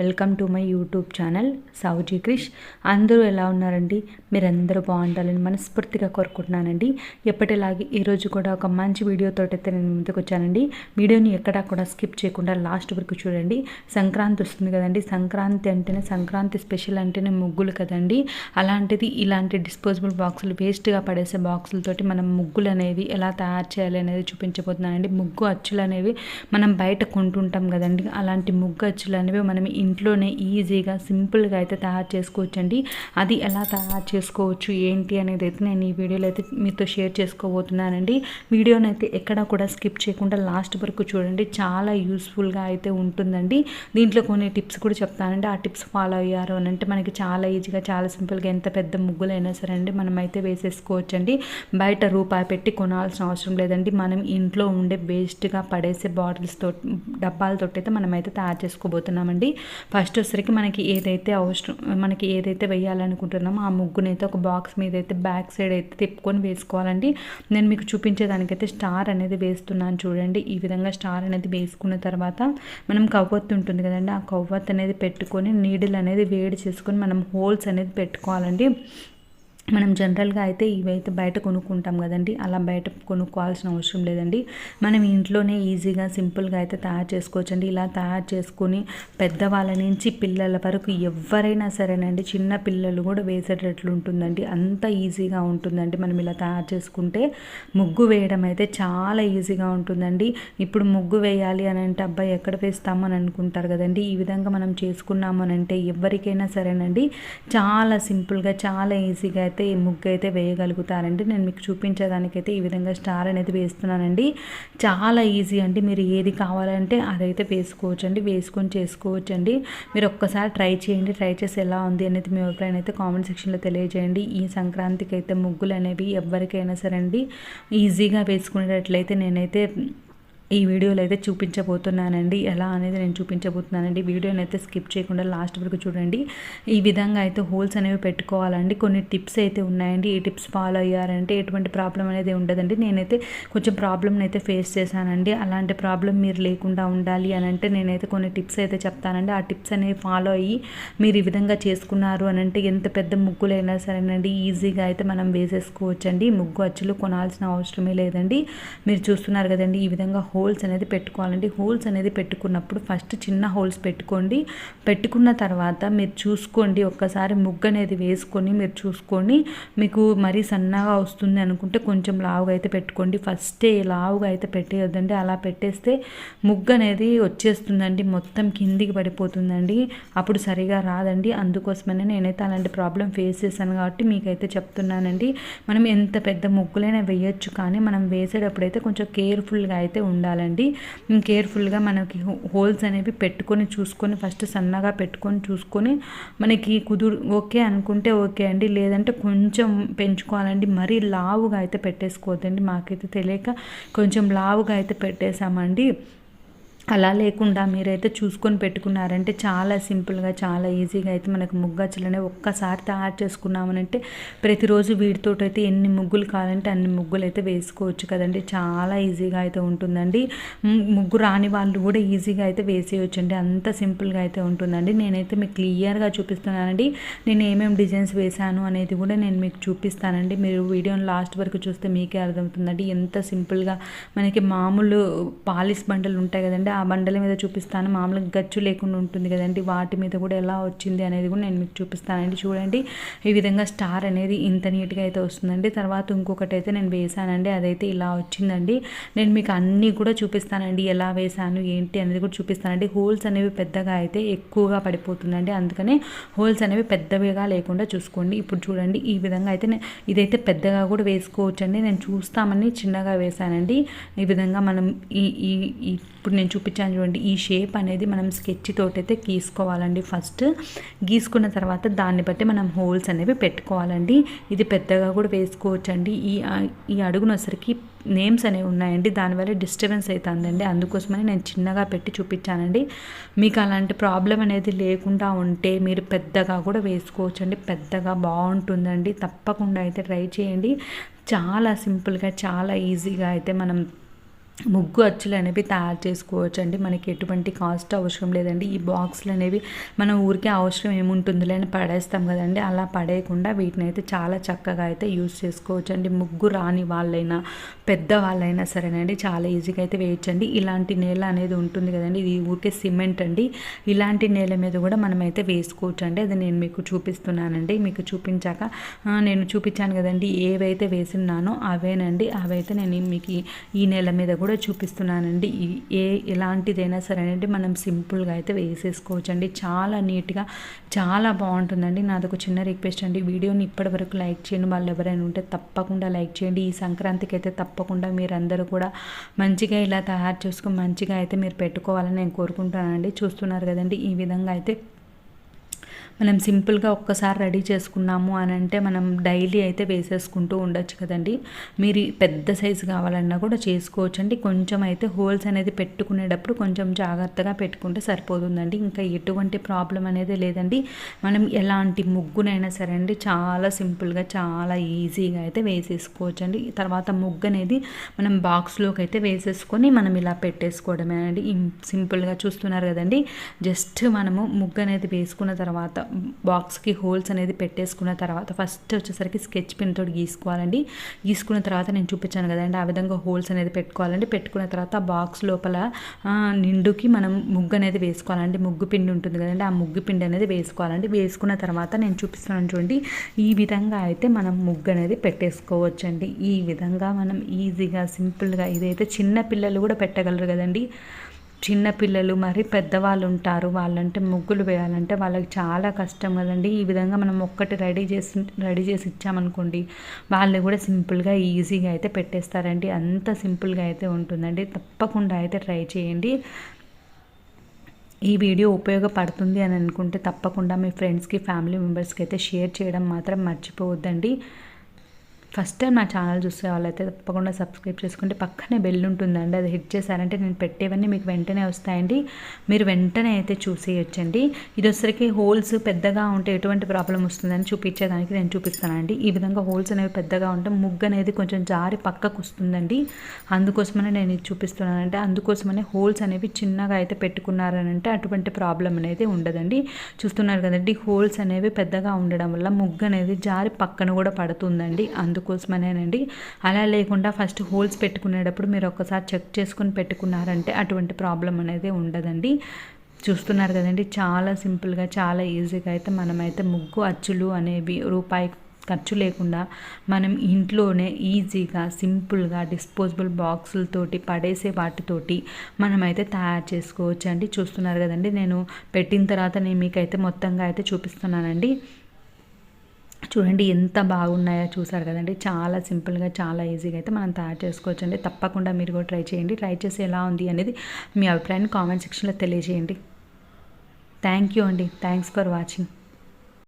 Welcome to my YouTube channel Sowji Krish. అందరూ ఎలా ఉన్నారండి? మీరందరూ బాగుండాలని మనస్ఫూర్తిగా కోరుకుంటున్నానండి. ఎప్పటిలాగే ఈరోజు కూడా ఒక మంచి వీడియోతో అయితే నేను ముందుకు వచ్చానండి. వీడియోని ఎక్కడా కూడా స్కిప్ చేయకుండా లాస్ట్ వరకు చూడండి. సంక్రాంతి వస్తుంది కదండి. సంక్రాంతి అంటేనే సంక్రాంతి స్పెషల్ అంటేనే ముగ్గులు కదండి. అలాంటిది ఇలాంటి డిస్పోజబుల్ బాక్సులు వేస్ట్గా పడేసే బాక్సులతోటి మనం ముగ్గులు అనేవి ఎలా తయారు చేయాలి అనేది చూపించబోతున్నానండి. ముగ్గు అచ్చులు అనేవి మనం బయట కొంటుంటాం కదండి. అలాంటి ముగ్గు అచ్చులు అనేవి మనం ఇంట్లోనే ఈజీగా సింపుల్గా అయితే తయారు చేసుకోవచ్చండి. అది ఎలా తయారు చేసుకోవచ్చు ఏంటి అనేది అయితే నేను ఈ వీడియోలో అయితే మీతో షేర్ చేసుకోబోతున్నానండి. వీడియోని అయితే ఎక్కడ కూడా స్కిప్ చేయకుండా లాస్ట్ వరకు చూడండి. చాలా యూస్ఫుల్గా అయితే ఉంటుందండి. దీంట్లో కొన్ని టిప్స్ కూడా చెప్తానండి. ఆ టిప్స్ ఫాలో అయ్యారు అని అంటే మనకి చాలా ఈజీగా చాలా సింపుల్గా ఎంత పెద్ద ముగ్గులైనా సరే అండి మనమైతే వేసేసుకోవచ్చండి. బయట రూపాయి పెట్టి కొనాల్సిన అవసరం లేదండి. మనం ఇంట్లో ఉండే వేస్ట్గా పడేసే బాటిల్స్తో డబ్బాలతో అయితే మనమైతే తయారు చేసుకోబోతున్నామండి. ఫస్ట్ వచ్చేసరికి మనకి ఏదైతే అవసరం మనకి ఏదైతే వేయాలనుకుంటున్నామో ఆ ముగ్గునైతే ఒక బాక్స్ మీద అయితే బ్యాక్ సైడ్ అయితే తిప్పుకొని వేసుకోవాలండి. నేను మీకు చూపించేదానికైతే స్టార్ అనేది వేస్తున్నాను చూడండి. ఈ విధంగా స్టార్ అనేది వేసుకున్న తర్వాత మనం కవ్వొత్తు ఉంటుంది కదండి ఆ కవ్వొత్తు అనేది పెట్టుకొని నీడిల్ అనేది వేడి చేసుకొని మనం హోల్స్ అనేది పెట్టుకోవాలండి. మనం జనరల్గా అయితే ఇవైతే బయట కొనుక్కుంటాం కదండి. అలా బయట కొనుక్కోవాల్సిన అవసరం లేదండి. మనం ఇంట్లోనే ఈజీగా సింపుల్గా అయితే తయారు చేసుకోవచ్చండి. ఇలా తయారు చేసుకొని పెద్దవాళ్ళ నుంచి పిల్లల వరకు ఎవరైనా సరేనండి చిన్న పిల్లలు కూడా వేసేటట్లు ఉంటుందండి. అంత ఈజీగా ఉంటుందండి మనం ఇలా తయారు చేసుకుంటే. ముగ్గు వేయడం అయితే చాలా ఈజీగా ఉంటుందండి. ఇప్పుడు ముగ్గు వేయాలి అని అంటే అబ్బాయి ఎక్కడ వేస్తామని అనుకుంటారు కదండి. ఈ విధంగా మనం చేసుకున్నామని అంటే ఎవరికైనా సరేనండి. చాలా సింపుల్గా చాలా ఈజీగా అయితే ఈ ముగ్గు అయితే వేయగలుగుతారండి. నేను మీకు చూపించేదానికైతే ఈ విధంగా స్టార్ అనేది వేస్తున్నానండి. చాలా ఈజీ అండి. మీరు ఏది కావాలంటే అదైతే వేసుకోవచ్చండి. వేసుకొని చేసుకోవచ్చు అండి మీరు ఒక్కసారి ట్రై చేయండి. ట్రై చేసి ఎలా ఉంది అనేది మీ అభిప్రాయం అయితే కామెంట్ సెక్షన్లో తెలియజేయండి. ఈ సంక్రాంతికి అయితే ముగ్గులు అనేవి ఎవరికైనా సరే అండి ఈజీగా వేసుకునేటట్లయితే నేనైతే ఈ వీడియోలో అయితే చూపించబోతున్నానండి. ఎలా అనేది నేను చూపించబోతున్నానండి. వీడియోని అయితే స్కిప్ చేయకుండా లాస్ట్ వరకు చూడండి. ఈ విధంగా అయితే హోల్స్ అనేవి పెట్టుకోవాలండి. కొన్ని టిప్స్ అయితే ఉన్నాయండి. ఈ టిప్స్ ఫాలో అయ్యారంటే ఎటువంటి ప్రాబ్లం అనేది ఉండదండి. నేనైతే కొంచెం ప్రాబ్లమ్ని అయితే ఫేస్ చేశానండి. అలాంటి ప్రాబ్లం మీరు లేకుండా ఉండాలి అని అంటే నేనైతే కొన్ని టిప్స్ అయితే చెప్తానండి. ఆ టిప్స్ అనేవి ఫాలో అయ్యి మీరు ఈ విధంగా చేసుకున్నారు అని అంటే ఎంత పెద్ద ముగ్గులైనా సరేనండి. ఈజీగా అయితే మనం వేసేసుకోవచ్చండి. ముగ్గు అచ్చులు కొనాల్సిన అవసరమే లేదండి. మీరు చూస్తున్నారు కదండి. ఈ విధంగా హోల్స్ అనేది పెట్టుకోవాలండి. హోల్స్ అనేది పెట్టుకున్నప్పుడు ఫస్ట్ చిన్న హోల్స్ పెట్టుకోండి. పెట్టుకున్న తర్వాత మీరు చూసుకోండి. ఒక్కసారి ముగ్గు అనేది వేసుకొని మీరు చూసుకొని మీకు మరీ సన్నగా వస్తుంది అనుకుంటే కొంచెం లావుగా అయితే పెట్టుకోండి. ఫస్టే లావుగా అయితే పెట్టేయొద్దండి. అలా పెట్టేస్తే ముగ్గు అనేది వచ్చేస్తుందండి. మొత్తం కిందికి పడిపోతుందండి. అప్పుడు సరిగా రాదండి. అందుకోసమనే నేనైతే అలాంటి ప్రాబ్లం ఫేస్ చేశాను కాబట్టి మీకైతే చెప్తున్నానండి. మనం ఎంత పెద్ద ముగ్గులైనా వేయొచ్చు కానీ మనం వేసేటప్పుడు అయితే కొంచెం కేర్ఫుల్గా అయితే ఉండాలి. ఉండాలండి. కేర్ఫుల్గా మనకి హోల్స్ అనేవి పెట్టుకొని చూసుకొని ఫస్ట్ సన్నగా పెట్టుకొని చూసుకొని మనకి కుదురు ఓకే అనుకుంటే ఓకే అండి. లేదంటే కొంచెం పెంచుకోవాలండి. మరీ లావుగా అయితే పెట్టేసుకోవద్దండి. మాకైతే తెలియక కొంచెం లావుగా అయితే పెట్టేశామండి. అలా లేకుండా మీరైతే చూసుకొని పెట్టుకున్నారంటే చాలా సింపుల్గా చాలా ఈజీగా అయితే మనకు ముగ్గచ్చలనే ఒక్కసారి తయారు చేసుకున్నామనంటే ప్రతిరోజు వీటితో అయితే ఎన్ని ముగ్గులు కావాలంటే అన్ని ముగ్గులు అయితే వేసుకోవచ్చు కదండి. చాలా ఈజీగా అయితే ఉంటుందండి. ముగ్గు రాని వాళ్ళు కూడా ఈజీగా అయితే వేసేయచ్చు అండి అంత సింపుల్గా అయితే ఉంటుందండి. నేనైతే మీకు క్లియర్గా చూపిస్తున్నానండి. నేను ఏమేమి డిజైన్స్ వేశాను అనేది కూడా నేను మీకు చూపిస్తానండి. మీరు వీడియోని లాస్ట్ వరకు చూస్తే మీకే అర్థమవుతుందండి. ఎంత సింపుల్గా మనకి మామూలు పాలిష్ బండలు ఉంటాయి కదండి. ఆ బండల మీద చూపిస్తాను. మామూలుగా గచ్చు లేకుండా ఉంటుంది కదండి. వాటి మీద కూడా ఎలా వచ్చింది అనేది కూడా నేను మీకు చూపిస్తానండి. చూడండి. ఈ విధంగా స్టార్ అనేది ఇంత నీట్గా అయితే వస్తుందండి. తర్వాత ఇంకొకటి అయితే నేను వేసానండి అదైతే ఇలా వచ్చిందండి. నేను మీకు అన్నీ కూడా చూపిస్తానండి. ఎలా వేసాను ఏంటి అనేది కూడా చూపిస్తానండి. హోల్స్ అనేవి పెద్దగా అయితే ఎక్కువగా పడిపోతుందండి. అందుకనే హోల్స్ అనేవి పెద్దవిగా లేకుండా చూసుకోండి. ఇప్పుడు చూడండి. ఈ విధంగా అయితే ఇదైతే పెద్దగా కూడా వేసుకోవచ్చు అండి నేను చూస్తామని చిన్నగా వేసానండి ఈ విధంగా మనం ఈ ఈ ఇప్పుడు నేను చూపించాను చూడండి ఈ షేప్ అనేది మనం స్కెచ్ తోటైతే గీసుకోవాలండి ఫస్ట్ గీసుకున్న తర్వాత దాన్ని బట్టి మనం హోల్స్ అనేవి పెట్టుకోవాలండి. ఇది పెద్దగా కూడా వేసుకోవచ్చండి. ఈ ఈ అడుగునొసరికి నేమ్స్ అనేవి ఉన్నాయండి. దానివల్ల డిస్టర్బెన్స్ అవుతుందండి అందుకోసమని నేను చిన్నగా పెట్టి చూపించానండి. మీకు అలాంటి ప్రాబ్లం అనేది లేకుండా ఉంటే మీరు పెద్దగా కూడా వేసుకోవచ్చండి. పెద్దగా బాగుంటుందండి. తప్పకుండా అయితే ట్రై చేయండి. చాలా సింపుల్గా చాలా ఈజీగా అయితే మనం ముగ్గు అచ్చులు అనేవి తయారు చేసుకోవచ్చు అండి మనకి ఎటువంటి కాస్ట్ అవసరం లేదండి. ఈ బాక్సులు అనేవి మనం ఊరికే అవసరం ఏముంటుందిలే అని పడేస్తాం కదండి. అలా పడేయకుండా వీటిని అయితే చాలా చక్కగా అయితే యూజ్ చేసుకోవచ్చు అండి ముగ్గు రాని వాళ్ళైనా పెద్ద వాళ్ళైనా సరేనండి చాలా ఈజీగా అయితే వేయచ్చండి. ఇలాంటి నేల అనేది ఉంటుంది కదండి. ఇది ఊరికే సిమెంట్ అండి. ఇలాంటి నేల మీద కూడా మనమైతే వేసుకోవచ్చు అండి అది నేను మీకు చూపిస్తున్నానండి. మీకు చూపించాక నేను చూపించాను కదండి. ఏవైతే వేసినానో అవేనండి. అవైతే నేను మీకు ఈ నేల మీద కూడా కూడా చూపిస్తున్నానండి. ఏ ఎలాంటిదైనా సరేనండి మనం సింపుల్గా అయితే వేసేసుకోవచ్చు అండి చాలా నీట్గా చాలా బాగుంటుందండి. నాదొక చిన్న రిక్వెస్ట్ అండి. వీడియోని ఇప్పటివరకు లైక్ చేయండి. వాళ్ళు ఎవరైనా ఉంటే తప్పకుండా లైక్ చేయండి. ఈ సంక్రాంతికి అయితే తప్పకుండా మీరందరూ కూడా మంచిగా ఇలా తయారు చేసుకుని మంచిగా అయితే మీరు పెట్టుకోవాలని నేను కోరుకుంటానండి చూస్తున్నారు కదండి ఈ విధంగా అయితే మనం సింపుల్గా ఒక్కసారి రెడీ చేసుకున్నాము అని అంటే మనం డైలీ అయితే వేసేసుకుంటూ ఉండొచ్చు కదండి. మీరు పెద్ద సైజు కావాలన్నా కూడా చేసుకోవచ్చు అండి కొంచెం అయితే హోల్స్ అనేది పెట్టుకునేటప్పుడు కొంచెం జాగ్రత్తగా పెట్టుకుంటే సరిపోతుందండి. ఇంకా ఎటువంటి ప్రాబ్లం అనేది లేదండి. మనం ఎలాంటి ముగ్గునైనా సరే అండి చాలా సింపుల్గా చాలా ఈజీగా అయితే వేసేసుకోవచ్చు అండి తర్వాత ముగ్గు అనేది మనం బాక్స్లోకి అయితే వేసేసుకొని మనం ఇలా పెట్టేసుకోవడమే అండి సింపుల్గా చూస్తున్నారు కదండి. జస్ట్ మనము ముగ్గు అనేది వేసుకున్న తర్వాత బాక్స్కి హోల్స్ అనేది పెట్టేసుకున్న తర్వాత ఫస్ట్ వచ్చేసరికి స్కెచ్ పెన్ తోటి గీసుకోవాలండి. గీసుకున్న తర్వాత నేను చూపించాను కదండి ఆ విధంగా హోల్స్ అనేది పెట్టుకోవాలండి. పెట్టుకున్న తర్వాత బాక్స్ లోపల నిండుకి మనం ముగ్గు అనేది వేసుకోవాలండి. ముగ్గు పిండి ఉంటుంది కదండి ఆ ముగ్గు పిండి అనేది వేసుకోవాలండి. వేసుకున్న తర్వాత నేను చూపిస్తున్నాను చూడండి ఈ విధంగా అయితే మనం ముగ్గు అనేది పెట్టేసుకోవచ్చండి. ఈ విధంగా మనం ఈజీగా సింపుల్గా ఇదైతే చిన్న పిల్లలు కూడా పెట్టగలరు కదండి. చిన్నపిల్లలు మరి పెద్దవాళ్ళు ఉంటారు వాళ్ళంటే ముగ్గులు వేయాలంటే వాళ్ళకి చాలా కష్టం కదండి. ఈ విధంగా మనం ఒక్కటి రెడీ చేసి రెడీ చేసి ఇచ్చామనుకోండి వాళ్ళు కూడా సింపుల్గా ఈజీగా అయితే పెట్టేస్తారండి. అంత సింపుల్గా అయితే ఉంటుందండి. తప్పకుండా అయితే ట్రై చేయండి. ఈ వీడియో ఉపయోగపడుతుంది అని అనుకుంటే తప్పకుండా మీ ఫ్రెండ్స్కి ఫ్యామిలీ మెంబర్స్కి అయితే షేర్ చేయడం మాత్రం మర్చిపోవద్దండి. ఫస్ట్ టైం నా ఛానల్ చూసే వాళ్ళైతే తప్పకుండా సబ్స్క్రైబ్ చేసుకుంటే పక్కనే బెల్ ఉంటుందండి అది హిట్ చేశారంటే నేను పెట్టేవన్నీ మీకు వెంటనే వస్తాయండి. మీరు వెంటనే అయితే చూసేయొచ్చండి. ఇది వచ్చరికి హోల్స్ పెద్దగా ఉంటే ఎటువంటి ప్రాబ్లం వస్తుందని చూపించేదానికి నేను చూపిస్తానండి. ఈ విధంగా హోల్స్ అనేవి పెద్దగా ఉంటే ముగ్గు అనేది కొంచెం జారి పక్కకు వస్తుందండి. అందుకోసమనే నేను ఇది చూపిస్తున్నానంటే అందుకోసమనే హోల్స్ అనేవి చిన్నగా అయితే పెట్టుకున్నారనంటే అటువంటి ప్రాబ్లం అనేది ఉండదండి. చూస్తున్నారు కదండి హోల్స్ అనేవి పెద్దగా ఉండడం వల్ల ముగ్గు అనేది జారి పక్కన కూడా పడుతుందండి. అందుకు కోసమనేనండి అలా లేకుండా ఫస్ట్ హోల్స్ పెట్టుకునేటప్పుడు మీరు ఒకసారి చెక్ చేసుకుని పెట్టుకున్నారంటే అటువంటి ప్రాబ్లం అనేది ఉండదండి. చూస్తున్నారు కదండి చాలా సింపుల్గా చాలా ఈజీగా అయితే మనమైతే ముగ్గు అచ్చులు అనేవి రూపాయి ఖర్చు లేకుండా మనం ఇంట్లోనే ఈజీగా సింపుల్గా డిస్పోజబుల్ బాక్సులతోటి పడేసే వాటితోటి మనమైతే తయారు చేసుకోవచ్చు అండి చూస్తున్నారు కదండి నేను పెట్టిన తర్వాత నేను మీకైతే మొత్తంగా అయితే చూపిస్తున్నానండి. చూడండి ఎంత బాగున్నాయో చూసారు కదండి. చాలా సింపుల్గా చాలా ఈజీగా అయితే మనం తయారు చేసుకోవచ్చు అండి తప్పకుండా మీరు కూడా ట్రై చేయండి. ట్రై చేసి ఎలా ఉంది అనేది మీ అభిప్రాయాన్ని కామెంట్ సెక్షన్లో తెలియజేయండి. థ్యాంక్ యూ అండి. Thanks for watching.